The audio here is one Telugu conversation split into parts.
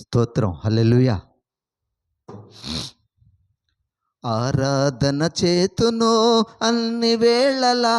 స్తోత్రం. హల్లెలూయా. ఆరాధన చేతును అన్ని వేళలా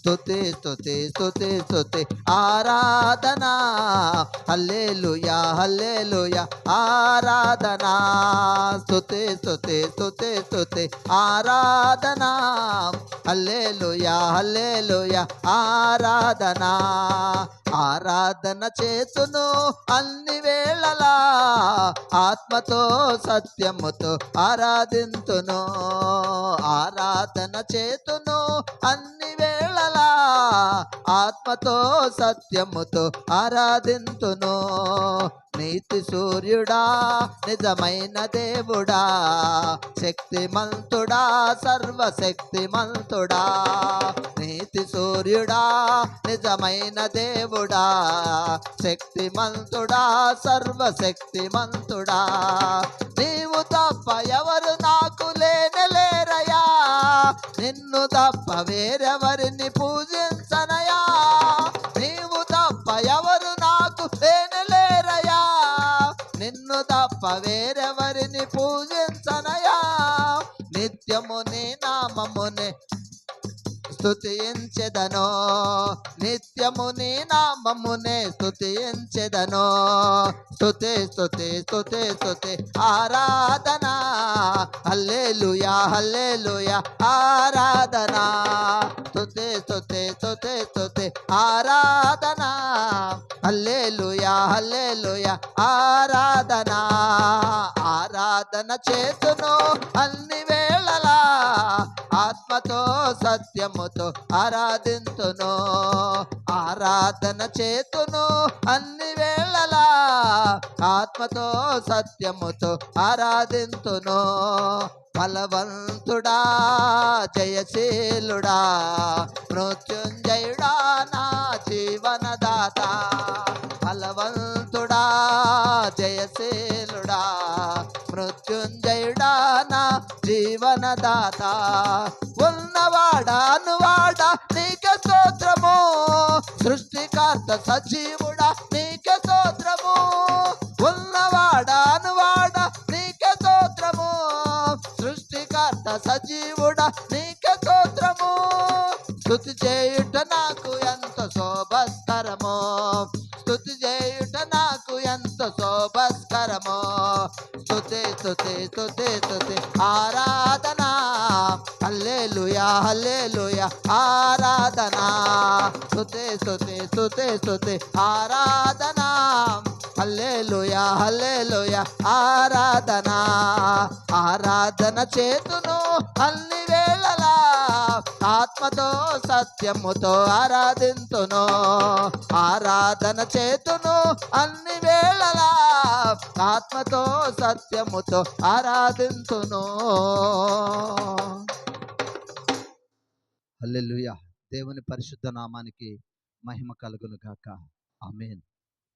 స్తుతి స్తుతి స్తుతి స్తుతి. ఆరాధన. హల్లెలూయా హల్లెలూయా. ఆరాధన. స్తుతే స్తుతే స్తుతి స్తుతి. ఆరాధన. హల్లెలూయా హల్లెలూయా. ఆరాధన. ఆరాధన చేతును అన్ని వేళలా ఆత్మతో సత్యముతో ఆరాధింతును. ఆరాధన చేతును అన్ని వేళ ఆత్మతో సత్యముతో ఆరాధింతును. నీతి సూర్యుడా నిజమైన దేవుడా శక్తిమంతుడా సర్వశక్తిమంతుడా. నీతి సూర్యుడా నిజమైన దేవుడా శక్తిమంతుడా సర్వశక్తిమంతుడా. నీవు తప్ప ఎవరు నాకు లేనలేరయా నిన్ను తప్ప వేరెవరిని పూజ తప్ప వేరెవరిని పూజించనయా? నిత్యముని నామముని నామమునే స్తుతించెదను. నిత్యము నామమునే స్తుతించెదను. స్తుతి స్తుతి స్తుతి స్తుతి ఆరాధన. హల్లెలూయా హల్లెలూయా ఆరాధన. స్తుతి స్తుతి స్తుతి స్తుతి ఆరాధన. హల్లెలూయా హల్లెలూయా. ఆరాధన ఆరాధన చేతును అన్ని వేళలా ఆత్మతో సత్యముతో ఆరాధింతును. ఆరాధన చేతును అన్ని వేళలా ఆత్మతో సత్యముతో ఆరాధింతును. బలవంతుడా జయశీలుడా మృత్యుంజయుడా నా జీవనదాత. బలవంతుడా జయశీలుడా మృత్యుంజయుడా నా జీవనదాత. ఉన్నవాడా అనువాడా నీకే స్తోత్రము. సృష్టికర్త సజీవుడా స్థుతి చేయుట నాకు ఎంత శోభస్కరమో. స్థుతి చేయుట నాకు ఎంత శోభస్కరమో. స్థుతి స్థుతి స్థుతి స్థుతి ఆరాధన. హల్లెలూయా హల్లెలూయా ఆరాధన. స్థుతి స్థుతి స్థుతి స్థుతి ఆరాధన. హల్లెలూయా హల్లెలూయా ఆరాధన. ఆరాధన చేతును అన్ని వేళ ఆత్మతో సత్యముతో ఆరాధింతును ఆరాధన చేతును అన్ని వేళలా ఆత్మతో సత్యముతో ఆరాధింతును. హల్లెలూయా. దేవుని పరిశుద్ధ నామానికి మహిమ కలుగును గాక ఆమేన్.